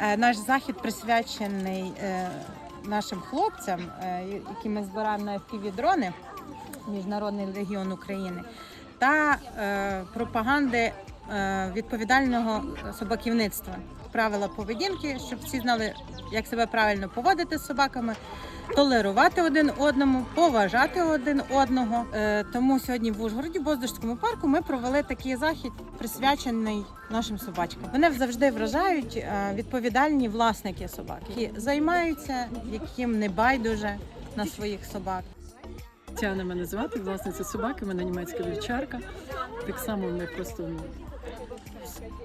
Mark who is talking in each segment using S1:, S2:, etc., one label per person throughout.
S1: Е, Наш захід присвячений е, нашим хлопцям, е, які ми збираємо на FPV-дрони, Міжнародний легіон України, та пропаганди відповідального собаківництва. Правила поведінки, щоб всі знали, як себе правильно поводити з собаками, толерувати один одному, поважати один одного. Е, Тому сьогодні в Ужгороді, в Боздорському парку, ми провели такий захід, присвячений нашим собачкам. Мене завжди вражають е, відповідальні власники собак, які займаються, яким не байдуже на своїх собак.
S2: Тяна мене звати, власниця собаки, мене німецька вівчарка. Так само ми просто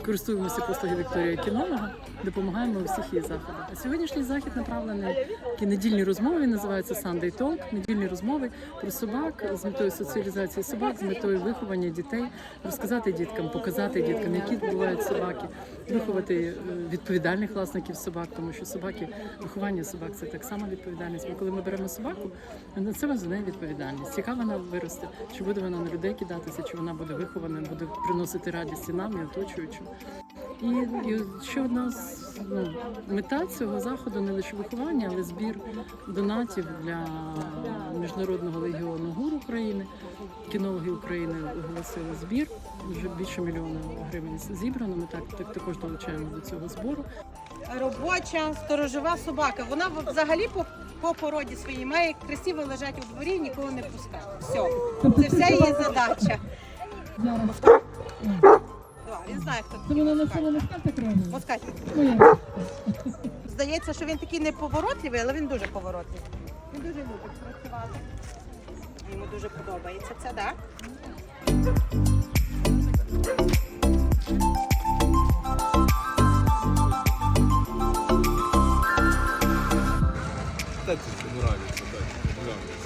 S2: користуємося послуги Вікторія Кінолога, допомагаємо у всіх її заходах. А сьогоднішній захід направлений такі недільні розмови, він називається Sunday Talk, недільні розмови про собак з метою соціалізації собак, з метою виховання дітей, розказати діткам, показати діткам, які бувають собаки, виховати е, відповідальних власників собак, тому що собаки, виховання собак це так само відповідальність. Бо коли ми беремо собаку, на це за неї відповідальність. Яка вона виросте, чи буде вона на людей кидатися, чи вона буде вихована, буде приносити радість і нам, і оточуючим. І, і одна з, ну, мета цього заходу не лише виховання, але збір донатів для міжнародного легіону ГУР України. Кінологи України оголосили збір. Вже більше мільйона гривень зібрано. Ми так, так також долучаємо до цього збору.
S1: Робоча сторожова собака. Вона взагалі по, по породі своїй має красиво лежать у дворі, нікого не пускає. Все, це вся її задача. Він знає, хто
S3: Це
S1: такий
S3: вона
S1: москаль.
S3: так.
S1: Москаль.
S3: Моя.
S1: Здається, що він такий неповоротливий, але він дуже поворотливий. Він дуже любить працювати. Йому дуже подобається це, так?
S4: Кстати, нравится, да, нравится.